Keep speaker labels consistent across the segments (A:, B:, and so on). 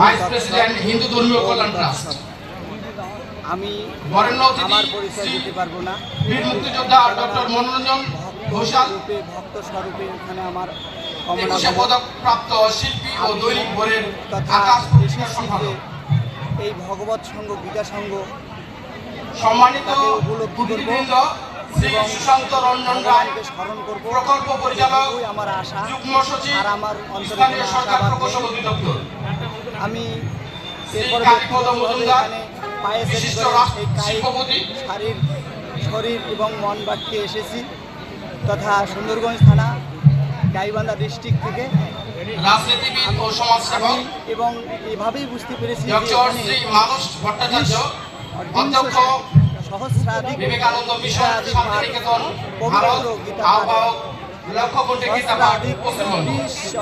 A: Vice president Hindu ধর্মীয় কল্যাণ trust
B: আমি আমার পরিচয় দিতে পারব না।
A: বীর মুক্তিযোদ্ধা ডক্টর মনোরঞ্জন ঘোষাল।
B: রূপে ভক্ত স্বরূপে এখানে আমার
A: একুশে পদক প্রাপ্ত শিল্পী ও দৈনিক ভোরের আকাশ সম্পাদক
B: এই ভগবত সংঘ গীতা সংঘ
A: সম্মানিত
B: করব
A: শ্রী সুশান্ত রঞ্জন রায়
B: স্মরণ করব।
A: প্রকল্প পরিচালক
B: আমার আশা
A: যুগ্ম সচিব
B: আর আমার
A: স্থানীয় সরকার প্রকৌশল অধিদপ্তর।
B: আমি এরপর এখানে পায়ে শারীর শরীর এবং মন বাক্যে এসেছি তথা সুন্দরগঞ্জ থানা গাইবান্ধা ডিস্ট্রিক্ট থেকে। এবং এভাবেই বুঝতে পেরেছি সহস্রাধিক পবিত্র গীতা
A: লক্ষ কোটি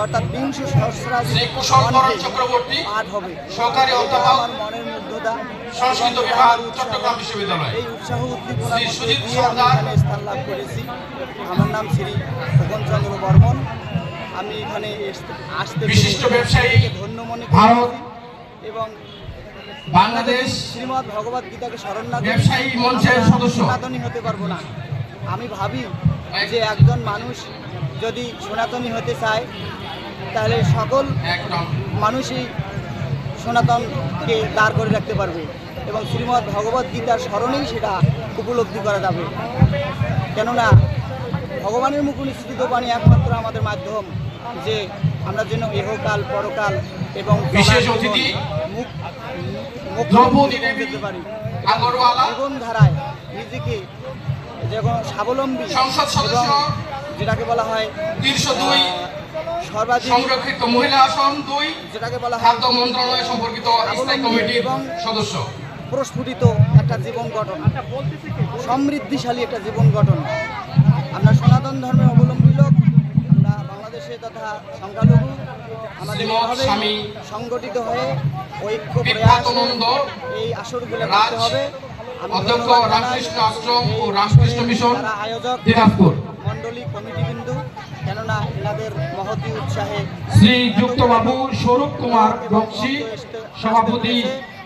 B: অর্থাৎ বিংশ
A: শ্রী চক্রবর্তী
B: পাঠ হবে।
A: অধ্যাপক
B: আমার মনের মুগ্ধতা
A: সংস্কৃত বিভাগ
B: উৎসাহ।
A: চট্টগ্রাম বিশ্ববিদ্যালয়।
B: এই উৎসাহ উদ্দীপনার
A: শ্রী সুজিত সর্দার।
B: স্থান লাভ করেছি। আমার নাম শ্রী খোকন চন্দ্র বর্মন। আমি এখানে আসতে
A: বিশিষ্ট ব্যবসায়ী,
B: ধন্য মনে
A: ভারত,
B: এবং
A: বাংলাদেশ
B: শ্রীমৎ ভগবত গীতাকে স্মরণ না
A: ব্যবসায়ী মঞ্চের সদস্য।
B: হতে পারব না। আমি ভাবি যে একজন মানুষ যদি সনাতনী হতে চায় তাহলে সকল মানুষই সনাতনকে দাঁড় করে রাখতে পারবে এবং শ্রীমৎ ভগবত গীতার স্মরণেই সেটা উপলব্ধি করা যাবে। কেননা ভগবানের মুখ নিঃসৃত বাণী একমাত্র আমাদের মাধ্যম যে আমরা যেন ইহকাল পরকাল এবং
A: বিশেষ
B: জীবন ধারায় নিজেকে স্বাবলম্বী এবং যেটাকে বলা হয় সর্বাধিক
A: সংরক্ষিত মহিলা আসন দুই
B: যেটাকে বলা হয়
A: খাদ্য মন্ত্রণালয় সম্পর্কিত স্থায়ী কমিটির সদস্য।
B: প্রস্ফুটিত একটা জীবন গঠন সমৃদ্ধিশালী একটা জীবন গঠন। আমরা সনাতন ধর্মের অবলম্বী লোক আমরা বাংলাদেশে তথা সংখ্যালঘু আমাদের সংগঠিত হয়ে ঐক্য প্রয়াসে এই আসরগুলো করতে হবে।
A: অধ্যক্ষ রামকৃষ্ণ আশ্রম ও রামকৃষ্ণ মিশন দিনাজপুর।
B: মণ্ডলী কমিটি বিন্দু কেননা এনাদের মহতি উৎসাহে
A: শ্রীযুক্ত বাবু স্বরূপ কুমার বক্সি সভাপতি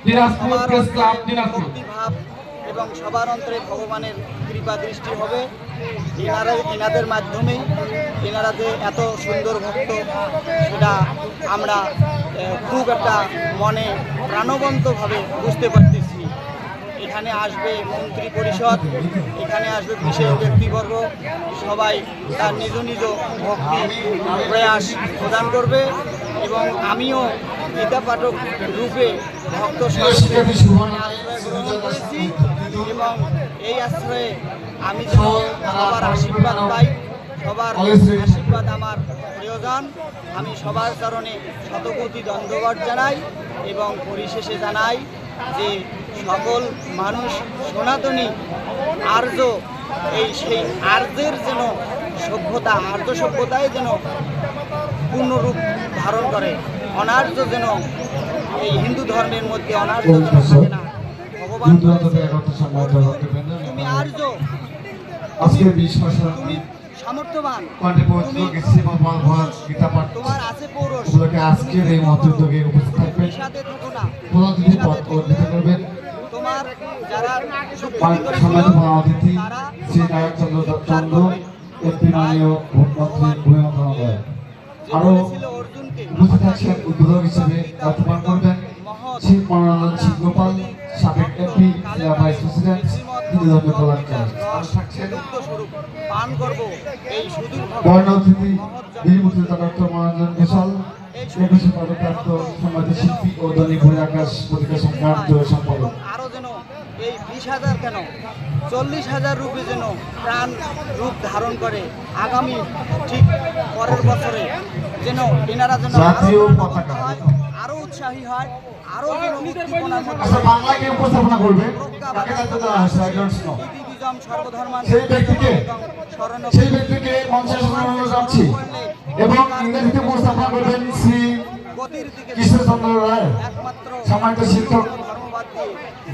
A: দিনাজপুর প্রেস ক্লাব দিনাজপুর।
B: এবং সবার অন্তরে ভগবানের কৃপা দৃষ্টি হবে। এনারা এনাদের মাধ্যমেই এনারা যে এত সুন্দর ভক্ত সেটা আমরা খুব একটা মনে প্রাণবন্তভাবে বুঝতে পারতেছি। এখানে আসবে মন্ত্রী পরিষদ, এখানে আসবে বিশেষ ব্যক্তিবর্গ, সবাই তার নিজ নিজ ভক্তি প্রয়াস প্রদান করবে এবং আমিও গীতা পাঠক রূপে ভক্ত করেছি এবং এই আশ্রয়ে আমি সবার আশীর্বাদ পাই, সবার আশীর্বাদ আমার প্রয়োজন। আমি সবার কারণে শতকোটি দণ্ডবট জানাই এবং পরিশেষে জানাই যে সকল মানুষ সনাতনী আর্য এই সেই আর্যের যেন সভ্যতা আর্য সভ্যতায় যেন পূর্ণরূপ ধারণ করে অনার্য যেন এই হিন্দু ধর্মের মধ্যে অনার্য যেন থাকে না। ভগবান তুমি আর্য। সামর্থ্যবান। তোমার আছে পৌরষ।
C: আজকের এই মন্ত্রোদ্যোগে উপস্থিত থাকবেন। পদ অর্পিত করবেন।
B: তোমার যারা
C: সম্মানিত অতিথি শ্রী নারায়ণ চন্দ্র চন্দ্র এমপি মাননীয় মুখ্যমন্ত্রী ভূমি মন্ত্রণালয়
B: আরও
C: উপস্থিত আছেন উদ্বোধক হিসেবে দায়িত্বপালন করবেন শ্রী মনোরঞ্জন সিং গোপাল সাবেক MP vice president Hindu Kalyan trust আরও থাকছেন
B: চতুর্থ স্বরূপ পান করব এই সুদূর
C: বর্ণ অতিথি বীর মুক্তিযোদ্ধা ডক্টর মনোরঞ্জন ঘোষাল একুশে পদপ্রাপ্ত সম্মানিত শিল্পী ও দৈনিক ভোরে আকাশ পত্রিকা সম্পাদক।
B: যেন এই বিশ হাজার কেন চল্লিশ হাজার রূপে যেন প্রাণ রূপ ধারণ করে আগামী ঠিক পরের বছরে যেন এনারা যেন আরও উৎসাহী হয় আরও
C: আচ্ছা সেই ব্যক্তিকে
B: এবং শরণ
C: সেই ব্যক্তিকে মঞ্চে সামনে এবং ইংরেজিতে উপস্থাপনা করবেন শ্রী
B: দিকে
C: কৃষ্ণচন্দ্র রায়।
B: একমাত্র
C: সম্মানিত শিক্ষক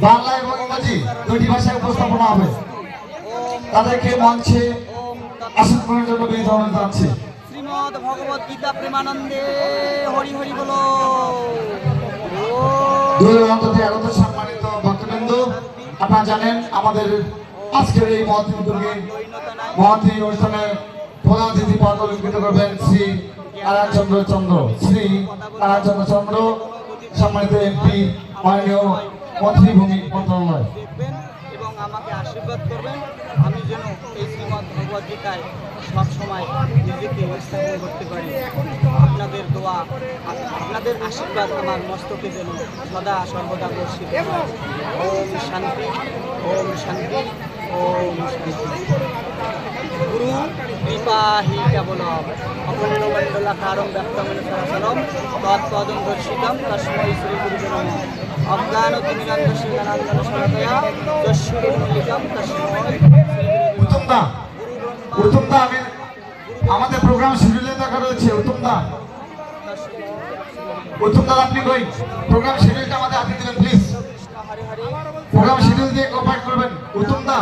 C: বাংলা এবং ইংরেজি দুটি ভাষায় উপস্থাপনা হবে। তাদেরকে মঞ্চে আসন গ্রহণের জন্য বিনীত অনুরোধ জানাচ্ছি।
B: শ্রীমদ ভগবত গীতা প্রেমানন্দে হরি হরি বলো।
C: দুই অন্তত আগত সম্মানিত ভক্তবৃন্দ আপনারা জানেন আমাদের আজকের এই মহতী দুর্গে মহতী অনুষ্ঠানে প্রধান অতিথি পদ অলঙ্কৃত করবেন শ্রী নারায়ণচন্দ্র চন্দ্র। শ্রী নারায়ণচন্দ্র চন্দ্র সম্মানিত এমপি মাননীয় মন্ত্রীভূমি মন্ত্রণালয়
B: দেখবেন এবং আমাকে আশীর্বাদ করবেন। আমি যেন এই শ্রীমৎ ভগবদ গীতায় সবসময় নিজেকে স্থাপন করতে পারি। আপনাদের দোয়া, আপনাদের আশীর্বাদ আমার মস্তকে যেন সদা সর্বদা বর্ষিত। ওম শান্তি ওম শান্তি ওম শান্তি। গুরু কৃপা হি কেবলম। অপূর্ণ মণ্ডলাকারম ব্যক্তমন সরাসরম তৎপদম দর্শিতম তস্মৈ শ্রী গুরু নমঃ অজ্ঞান তিমিরান্ধ শ্রীনারায়ণ সরদয়া দস্যুর তস্মৈ
C: উত্তম দা উত্তম দা, আমি আমাদের প্রোগ্রাম শিডিউলে দেখা রয়েছে, উত্তম দা। উত্তম দা আপনি কই? প্রোগ্রাম শিডিউলটা আমাদের হাতে দিবেন প্লিজ প্রোগ্রাম শিডিউল দিয়ে কোঅপারেট করবেন। উত্তম দা